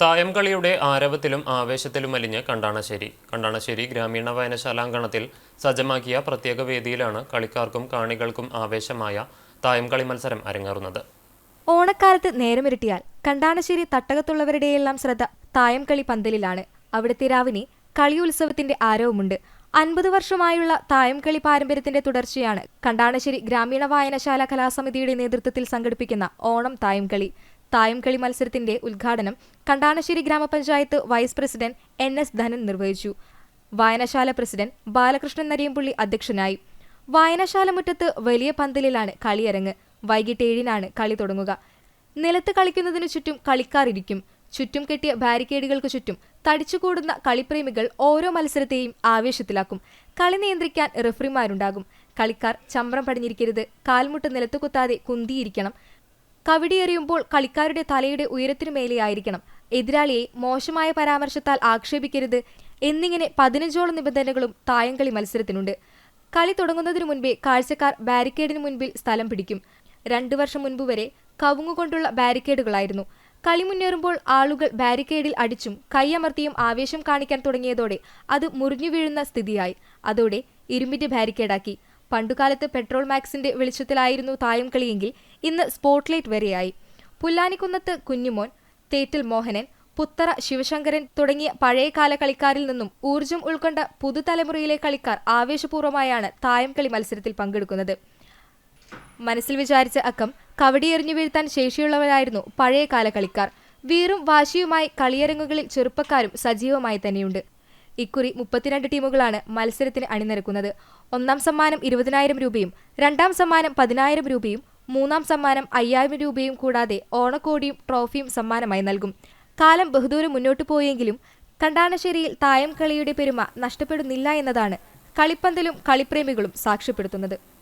തായംകളിയുടെ ആരവത്തിലും ആവേശത്തിലും അലിഞ്ഞ് കണ്ടാണശ്ശേരി. കണ്ടാണശ്ശേരി ഗ്രാമീണ വായനശാലാങ്കണത്തിൽ സജ്ജമാക്കിയ പ്രത്യേക വേദിയിലാണ് കളിക്കാർക്കും കാണികൾക്കും ആവേശമായ തായംകളി മത്സരം അരങ്ങേറുന്നത്. ഓണക്കാലത്ത് നേരമിരട്ടിയാൽ കണ്ടാണശ്ശേരി തട്ടകത്തുള്ളവരുടെയെല്ലാം ശ്രദ്ധ തായംകളി പന്തലിലാണ്. അവിടുത്തെ രാവിനെ കളിയുത്സവത്തിന്റെ ആരവമുണ്ട്. അൻപത് വർഷമായുള്ള തായംകളി പാരമ്പര്യത്തിന്റെ തുടർച്ചയാണ് കണ്ടാണശ്ശേരി ഗ്രാമീണ വായനശാല കലാസമിതിയുടെ നേതൃത്വത്തിൽ സംഘടിപ്പിക്കുന്ന ഓണം തായംകളി തായംകളി മത്സരത്തിന്റെ ഉദ്ഘാടനം കണ്ടാണശ്ശേരി ഗ്രാമപഞ്ചായത്ത് vice president N S Dhanan നിർവഹിച്ചു. വായനശാല പ്രസിഡന്റ് ബാലകൃഷ്ണൻ നരിയമ്പുള്ളി അധ്യക്ഷനായി. വായനശാല മുറ്റത്ത് വലിയ പന്തലിലാണ് കളിയരങ്ങ്. വൈകിട്ട് ഏഴിനാണ് കളി തുടങ്ങുക. നിലത്ത് കളിക്കുന്നതിനു ചുറ്റും കളിക്കാർ ഇരിക്കും. ചുറ്റും കെട്ടിയ ബാരിക്കേഡുകൾക്ക് ചുറ്റും തടിച്ചുകൂടുന്ന കളിപ്രേമികൾ ഓരോ മത്സരത്തെയും ആവേശത്തിലാക്കും. കളി നിയന്ത്രിക്കാൻ റഫറിമാരുണ്ടാകും. കളിക്കാർ ചമ്രം പടിഞ്ഞിരിക്കരുത്. കാൽമുട്ട് നിലത്ത് കുത്താതെ കുന്തിയിരിക്കണം. കവിടിയെറിയുമ്പോൾ കളിക്കാരുടെ തലയുടെ ഉയരത്തിനു മേലെയായിരിക്കണം. എതിരാളിയെ മോശമായ പരാമർശത്താൽ ആക്ഷേപിക്കരുത് എന്നിങ്ങനെ പതിനഞ്ചോളം നിബന്ധനകളും തായംകളി മത്സരത്തിനുണ്ട്. കളി തുടങ്ങുന്നതിനു മുൻപേ കാഴ്ചക്കാർ ബാരിക്കേഡിന് മുൻപിൽ സ്ഥലം പിടിക്കും. രണ്ടു വർഷം മുൻപ് വരെ കവുങ്ങുകൊണ്ടുള്ള ബാരിക്കേഡുകളായിരുന്നു. കളി മുന്നേറുമ്പോൾ ആളുകൾ ബാരിക്കേഡിൽ അടിച്ചും കൈയമർത്തിയും ആവേശം കാണിക്കാൻ തുടങ്ങിയതോടെ അത് മുറിഞ്ഞു വീഴുന്ന സ്ഥിതിയായി. അതോടെ ഇരുമ്പിന്റെ ബാരിക്കേഡാക്കി. പണ്ടുകാലത്ത് പെട്രോൾ മാക്സിന്റെ വെളിച്ചത്തിലായിരുന്നു തായം കളിയെങ്കിൽ ഇന്ന് സ്പോട്ട്ലൈറ്റ് വരെയായി. പുല്ലാനിക്കുന്നത്ത് കുഞ്ഞുമോൻ തേറ്റിൽ മോഹനൻ പുത്തറ ശിവശങ്കരൻ തുടങ്ങിയ പഴയകാല കളിക്കാരിൽ നിന്നും ഊർജം ഉൾക്കൊണ്ട പുതുതലമുറയിലെ കളിക്കാർ ആവേശപൂർവമായാണ് തായം കളി മത്സരത്തിൽ പങ്കെടുക്കുന്നത്. മനസ്സിൽ വിചാരിച്ച അക്കം കവടിയെറിഞ്ഞു വീഴ്ത്താൻ ശേഷിയുള്ളവരായിരുന്നു പഴയകാല കളിക്കാർ. വീറും വാശിയുമായി കളിയരങ്ങുകളിൽ ചെറുപ്പക്കാരും സജീവമായി തന്നെയുണ്ട്. ഇക്കുറി മുപ്പത്തിരണ്ട് ടീമുകളാണ് മത്സരത്തിന് അണിനിരക്കുന്നത്. ഒന്നാം സമ്മാനം ഇരുപതിനായിരം രൂപയും രണ്ടാം സമ്മാനം പതിനായിരം രൂപയും മൂന്നാം സമ്മാനം അയ്യായിരം രൂപയും കൂടാതെ ഓണക്കോടിയും ട്രോഫിയും സമ്മാനമായി നൽകും. കാലം ബഹുദൂരം മുന്നോട്ടു പോയെങ്കിലും കണ്ടാനശ്ശേരിയിൽ തായം കളിയുടെ പെരുമ നഷ്ടപ്പെടുന്നില്ല എന്നതാണ് കളിപ്പന്തലും കളിപ്രേമികളും സാക്ഷ്യപ്പെടുത്തുന്നത്.